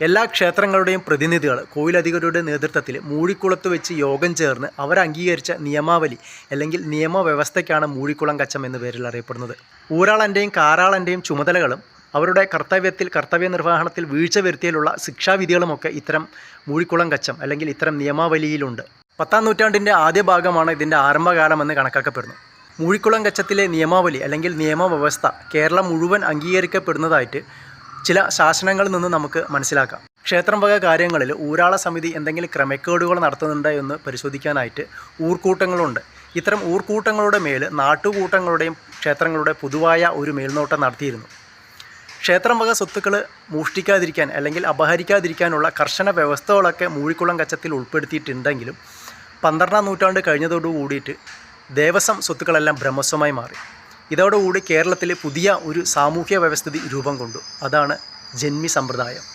എല്ലാ ക്ഷേത്രങ്ങളുടെയും പ്രതിനിധികൾ കോയിലധികരുടെ നേതൃത്വത്തിൽ മൂഴിക്കുളത്ത് വെച്ച് യോഗം ചേർന്ന് അവർ അംഗീകരിച്ച നിയമാവലി അല്ലെങ്കിൽ നിയമവ്യവസ്ഥയ്ക്കാണ് മൂഴിക്കുളം കച്ചം എന്ന പേരിൽ അറിയപ്പെടുന്നത്. ഊരാളന്റെയും കാരാളന്റെയും ചുമതലകളും അവരുടെ കർത്തവ്യത്തിൽ കർത്തവ്യ നിർവഹണത്തിൽ വീഴ്ച വരുത്തിയാലുള്ള ശിക്ഷാവിധികളുമൊക്കെ ഇത്തരം മൂഴിക്കുളം കച്ചം അല്ലെങ്കിൽ ഇത്തരം നിയമാവലിയിലുണ്ട്. പത്താം നൂറ്റാണ്ടിന്റെ ആദ്യ ഭാഗമാണ് ഇതിന്റെ ആരംഭകാലമെന്ന് കണക്കാക്കപ്പെടുന്നു മൂഴിക്കുളം കച്ചത്തിലെ നിയമാവലി അല്ലെങ്കിൽ നിയമവ്യവസ്ഥ കേരളം മുഴുവൻ അംഗീകരിക്കപ്പെടുന്നതായിട്ട് ചില ശാസനങ്ങളിൽ നിന്ന് നമുക്ക് മനസ്സിലാക്കാം. ക്ഷേത്രം വക കാര്യങ്ങളിൽ ഊരാള സമിതി എന്തെങ്കിലും ക്രമക്കേടുകൾ നടത്തുന്നുണ്ടോ എന്ന് പരിശോധിക്കാനായിട്ട് ഊർക്കൂട്ടങ്ങളുണ്ട്. ഇത്തരം ഊർക്കൂട്ടങ്ങളുടെ മേൽ നാട്ടുകൂട്ടങ്ങളുടെയും ക്ഷേത്രങ്ങളുടെ പൊതുവായ ഒരു മേൽനോട്ടം നടത്തിയിരുന്നു. ക്ഷേത്രം വക സ്വത്തുക്കൾ മോഷ്ടിക്കാതിരിക്കാൻ അല്ലെങ്കിൽ അപഹരിക്കാതിരിക്കാനുള്ള കർശന വ്യവസ്ഥകളൊക്കെ മൂഴിക്കുളം കച്ചത്തിൽ ഉൾപ്പെടുത്തിയിട്ടുണ്ടെങ്കിലും പന്ത്രണ്ടാം നൂറ്റാണ്ട് കഴിഞ്ഞതോടു കൂടിയിട്ട് ദേവസ്വം സ്വത്തുക്കളെല്ലാം ബ്രഹ്മസ്വമായി മാറി. ഇതോടുകൂടി കേരളത്തിൽ പുതിയ ഒരു സാമൂഹ്യ വ്യവസ്ഥിതി രൂപം കൊണ്ടു. അതാണ് ജന്മി സമ്പ്രദായം.